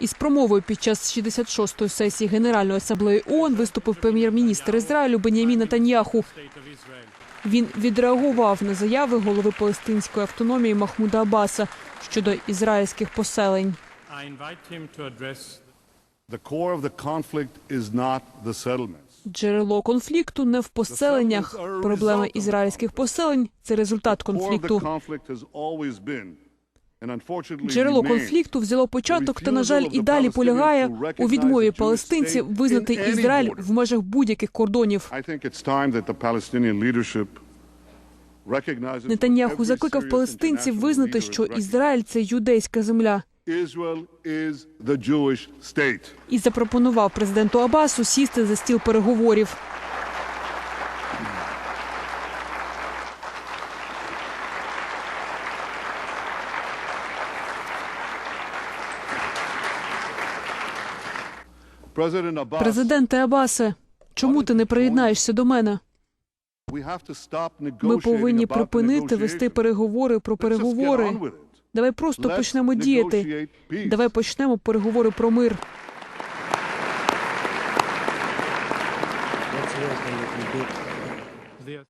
Із промовою під час 66-ї сесії Генеральної асамблеї ООН виступив прем'єр-міністр Ізраїлю Бенямін Натаньяху. Він відреагував на заяви голови палестинської автономії Махмуда Аббаса щодо ізраїльських поселень. Джерело конфлікту не в поселеннях. Проблема ізраїльських поселень це результат конфлікту. Джерело конфлікту взяло початок та, на жаль, і далі полягає у відмові палестинців визнати Ізраїль в межах будь-яких кордонів. Нетаньяху закликав палестинців визнати, що Ізраїль це юдейська земля, і запропонував президенту Абасу сісти за стіл переговорів. Президенте Абасе, чому ти не приєднаєшся до мене? Ми повинні припинити вести переговори про переговори. Давай просто почнемо діяти. Давай почнемо переговори про мир. What